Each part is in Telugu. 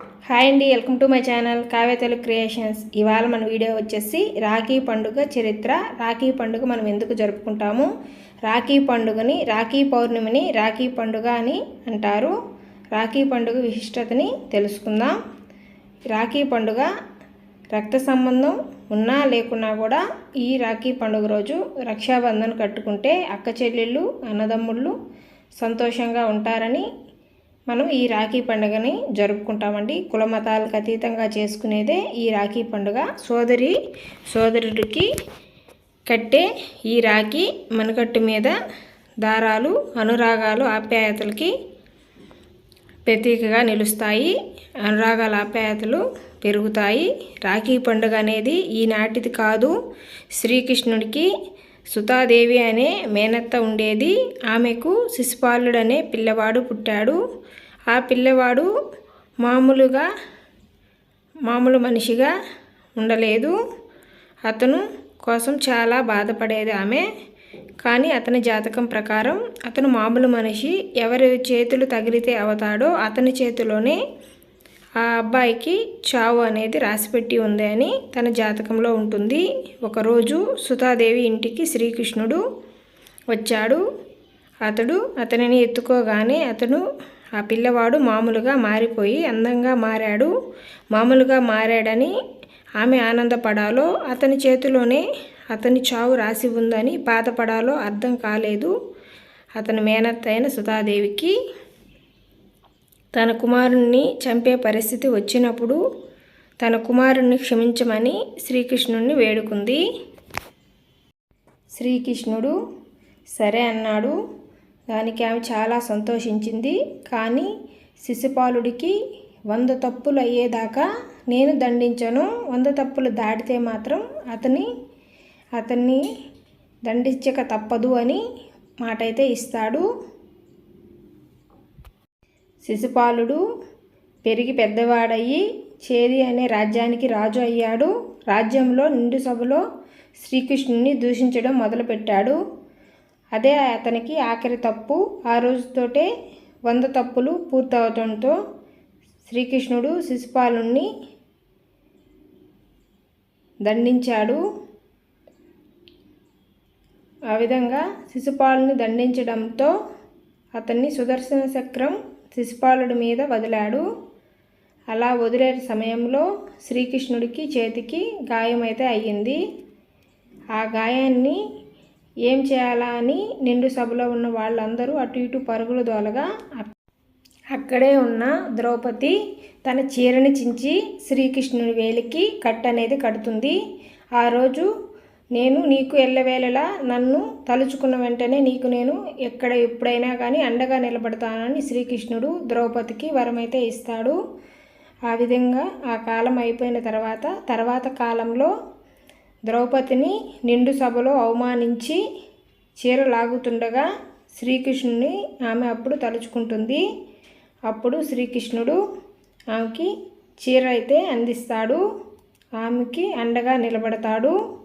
హాయ్ అండి welcome to my channel కావ్యతలు creations. ఇవాళ మన వీడియో వచ్చేసి రాఖీ పండుగ చరిత్ర. రాఖీ పండుగ మనం ఎందుకు జరుపుకుంటాము? రాఖీ పండుగని రాఖీ పౌర్ణమిని రాఖీ పండుగ అని అంటారు. రాఖీ పండుగ విశిష్టతని తెలుసుకుందాం. రాఖీ పండుగ రక్త సంబంధం ఉన్నా లేకున్నా కూడా ఈ రాఖీ పండుగ రోజు రక్షాబంధన్ కట్టుకుంటే అక్క చెల్లెళ్ళు అన్నదమ్ముళ్ళు సంతోషంగా ఉంటారని మనం ఈ రాఖీ పండుగని జరుపుకుంటామండి. కుల మతాలకు అతీతంగా చేసుకునేదే ఈ రాఖీ పండుగ. సోదరి సోదరుడికి కట్టే ఈ రాఖీ మనకట్టు మీద దారాలు అనురాగాలు ఆప్యాయతలకి ప్రతీకగా నిలుస్తాయి. అనురాగాల ఆప్యాయతలు పెరుగుతాయి. రాఖీ పండుగ అనేది ఈనాటిది కాదు. శ్రీకృష్ణుడికి సుతాదేవి అనే మేనత్త ఉండేది. ఆమెకు శిశుపాలుడనే అనే పిల్లవాడు పుట్టాడు. ఆ పిల్లవాడు మామూలుగా మామూలు మనిషిగా ఉండలేదు. అతను కోసం చాలా బాధపడేది ఆమె. కానీ అతని జాతకం ప్రకారం అతను మామూలు మనిషి. ఎవరి చేతులు తగిలితే అవుతాడో అతని చేతిలోనే ఆ అబ్బాయికి చావు అనేది రాసిపెట్టి ఉంది అని తన జాతకంలో ఉంటుంది. ఒకరోజు సుతాదేవి ఇంటికి శ్రీకృష్ణుడు వచ్చాడు. అతడు అతనిని ఎత్తుకోగానే అతను ఆ పిల్లవాడు మామూలుగా మారిపోయి అందంగా మారాడు. మామూలుగా మారాడని ఆమె ఆనందపడాలో అతని చేతిలోనే అతని చావు రాసి ఉందని బాధపడాలో అర్థం కాలేదు. అతని మేనత్త అయిన తన కుమారుణ్ణి చంపే పరిస్థితి వచ్చినప్పుడు తన కుమారుణ్ణి క్షమించమని శ్రీకృష్ణుణ్ణి వేడుకుంది. శ్రీకృష్ణుడు సరే అన్నాడు. దానికి ఆమె చాలా సంతోషించింది. కానీ శిశుపాలుడికి వంద తప్పులు అయ్యేదాకా నేను దండించను. వంద తప్పులు దాటితే మాత్రం అతని అతన్ని దండించక తప్పదు అని మాటైతే ఇస్తాడు. శిశుపాలుడు పెరిగి పెద్దవాడయ్యి చేది అనే రాజ్యానికి రాజు అయ్యాడు. రాజ్యంలో నిండు సభలో శ్రీకృష్ణుని దూషించడం మొదలుపెట్టాడు. అదే అతనికి ఆఖరి తప్పు. ఆ రోజుతోటే వంద తప్పులు పూర్తవడంతో శ్రీకృష్ణుడు శిశుపాలుణ్ణి దండించాడు. ఆ విధంగా శిశుపాలుని దండించడంతో అతన్ని సుదర్శన చక్రం శిశుపాలుడి మీద వదిలాడు. అలా వదిలే సమయంలో శ్రీకృష్ణుడికి చేతికి గాయమైతే అయ్యింది. ఆ గాయాన్ని ఏం చేయాలా అని నిండు సభలో ఉన్న వాళ్ళందరూ అటు ఇటు పరుగులు దోలగా అక్కడే ఉన్న ద్రౌపది తన చీరని చించి శ్రీకృష్ణుని వేలికి కట్ అనేది కడుతుంది. ఆ రోజు నేను నీకు ఎల్లవేళలా నన్ను తలుచుకున్న వెంటనే నీకు నేను ఎక్కడ ఎప్పుడైనా కానీ అండగా నిలబడతానని శ్రీకృష్ణుడు ద్రౌపదికి వరమైతే ఇస్తాడు. ఆ విధంగా ఆ కాలం అయిపోయిన తర్వాత తర్వాత కాలంలో ద్రౌపదిని నిండు సభలో అవమానించి చీర లాగుతుండగా శ్రీకృష్ణుని ఆమె అప్పుడు తలుచుకుంటుంది. అప్పుడు శ్రీకృష్ణుడు ఆమెకి చీర అయితే అందిస్తాడు. ఆమెకి అండగా నిలబడతాడు.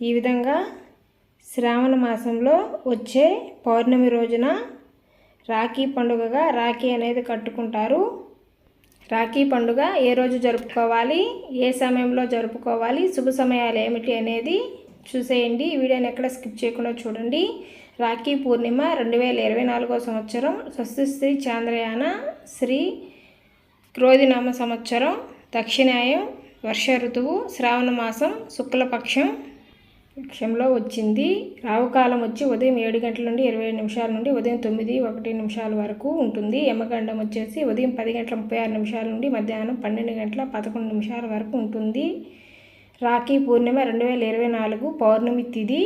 ఈ విధంగా శ్రావణ మాసంలో వచ్చే పౌర్ణమి రోజున రాఖీ పండుగగా రాఖీ అనేది కట్టుకుంటారు. రాఖీ పండుగ ఏ రోజు జరుపుకోవాలి? ఏ సమయంలో జరుపుకోవాలి? శుభ సమయాలు ఏమిటి అనేది చూసేయండి. ఈ వీడియోని ఎక్కడ స్కిప్ చేయకుండా చూడండి. రాఖీ పూర్ణిమ రెండు వేల ఇరవై నాలుగో సంవత్సరం స్వస్తిశ్రీ చాంద్రయాన శ్రీ క్రోధినామ సంవత్సరం దక్షిణాయం వర్ష ఋతువు శ్రావణ మాసం శుక్లపక్షం లక్ష్యంలో వచ్చింది. రావుకాలం వచ్చి ఉదయం ఏడు గంటల నుండి ఇరవై నిమిషాల నుండి ఉదయం తొమ్మిది ఒకటి నిమిషాల వరకు ఉంటుంది. యమగండం వచ్చేసి ఉదయం పది గంటల ముప్పై ఆరు నిమిషాల నుండి మధ్యాహ్నం పన్నెండు గంటల పదకొండు నిమిషాల వరకు ఉంటుంది. రాఖీ పూర్ణిమ రెండు వేల ఇరవై నాలుగు పౌర్ణమి తిది.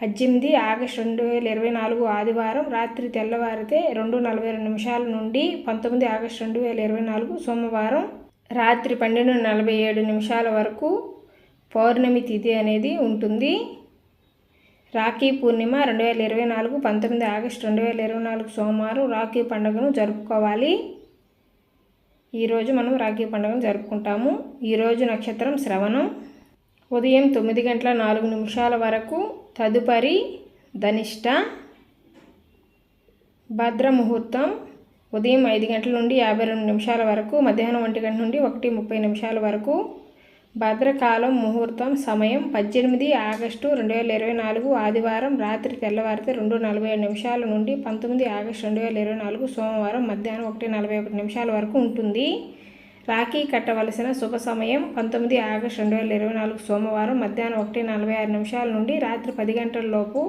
పద్దెనిమిది ఆగస్టు రెండు వేల ఇరవై నాలుగు ఆదివారం రాత్రి తెల్లవారితే రెండు నలభై రెండు నిమిషాల నుండి పంతొమ్మిది ఆగస్టు రెండు వేల ఇరవై నాలుగు సోమవారం రాత్రి పన్నెండు నలభై ఏడు నిమిషాల వరకు పౌర్ణమి తిథి అనేది ఉంటుంది. రాఖీ పూర్ణిమ రెండు వేల ఇరవై నాలుగు పంతొమ్మిది ఆగస్టు రెండు వేల ఇరవై నాలుగు సోమవారం రాఖీ పండుగను జరుపుకోవాలి. ఈరోజు మనం రాఖీ పండుగను జరుపుకుంటాము. ఈరోజు నక్షత్రం శ్రవణం. ఉదయం తొమ్మిది గంటల నాలుగు నిమిషాల వరకు తదుపరి ధనిష్ట భద్ర ముహూర్తం. ఉదయం ఐదు గంటల నుండి యాభై రెండు నిమిషాల వరకు మధ్యాహ్నం ఒంటి గంట నుండి ఒకటి ముప్పై నిమిషాల వరకు భద్రకాలం ముహూర్తం సమయం పద్దెనిమిది ఆగస్టు రెండు వేల ఇరవై నాలుగు ఆదివారం రాత్రి తెల్లవారితే రెండు నలభై ఏడు నిమిషాల నుండి పంతొమ్మిది ఆగస్టు రెండు వేల ఇరవై నాలుగు సోమవారం మధ్యాహ్నం ఒకటి నలభై ఒకటి నిమిషాల వరకు ఉంటుంది. రాఖీ కట్టవలసిన శుభ సమయం పంతొమ్మిది ఆగస్టు రెండు వేల ఇరవై నాలుగు సోమవారం మధ్యాహ్నం ఒకటి నలభై ఆరు నిమిషాల నుండి రాత్రి పది గంటల లోపు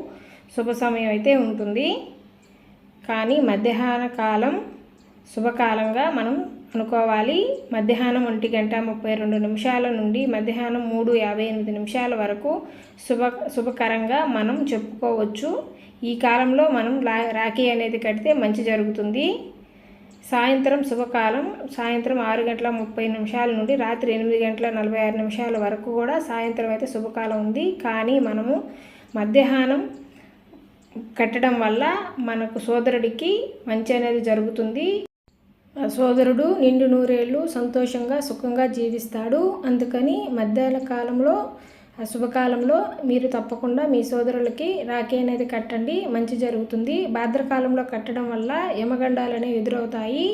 శుభ సమయం అయితే ఉంటుంది. కానీ మధ్యాహ్న కాలం శుభకాలంగా మనం అనుకోవాలి మధ్యాహ్నం ఒంటి గంట ముప్పై రెండు నిమిషాల నుండి మధ్యాహ్నం మూడు యాభై ఎనిమిది నిమిషాల వరకు శుభ శుభకరంగా మనం చెప్పుకోవచ్చు. ఈ కాలంలో మనం లా రాఖీ అనేది కడితే మంచి జరుగుతుంది. సాయంత్రం శుభకాలం. సాయంత్రం ఆరు గంటల ముప్పై నిమిషాల నుండి రాత్రి ఎనిమిది గంటల నలభై ఆరు నిమిషాల వరకు కూడా సాయంత్రం అయితే శుభకాలం ఉంది. కానీ మనము మధ్యాహ్నం కట్టడం వల్ల మనకు సోదరుడికి మంచి అనేది జరుగుతుంది. సోదరుడు నిండు నూరేళ్ళు సంతోషంగా సుఖంగా జీవిస్తాడు. అందుకని మధ్యాహ్న కాలంలో శుభకాలంలో మీరు తప్పకుండా మీ సోదరులకి రాఖీ అనేది కట్టండి. మంచి జరుగుతుంది. భాద్రకాలంలో కట్టడం వల్ల యమగండాలు అనేవి ఎదురవుతాయి.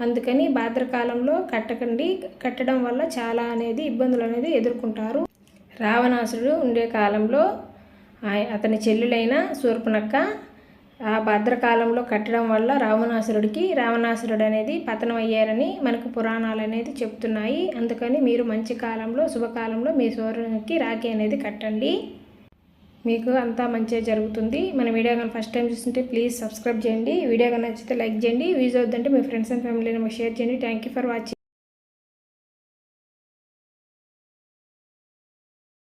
అందుకని భాద్రకాలంలో కట్టకండి. కట్టడం వల్ల చాలా అనేది ఇబ్బందులు అనేది ఎదుర్కొంటారు. రావణాసుడు ఉండే కాలంలో అతని చెల్లెలైన శూర్పణక్క ఆ భద్రకాలంలో కట్టడం వల్ల రావణాసురుడికి రావణాసురుడు అనేది పతనం అయ్యారని మనకు పురాణాలు అనేది చెప్తున్నాయి. అందుకని మీరు మంచి కాలంలో శుభకాలంలో మీ సూర్యునికి రాఖీ అనేది కట్టండి. మీకు అంతా మంచిగా జరుగుతుంది. మన వీడియో కానీ ఫస్ట్ టైం చూస్తుంటే ప్లీజ్ సబ్స్క్రైబ్ చేయండి. వీడియో కానీ నచ్చితే లైక్ చేయండి. వీజ్ అవుతుందంటే మీ ఫ్రెండ్స్ అండ్ ఫ్యామిలీ షేర్ చేయండి. Thank you for watching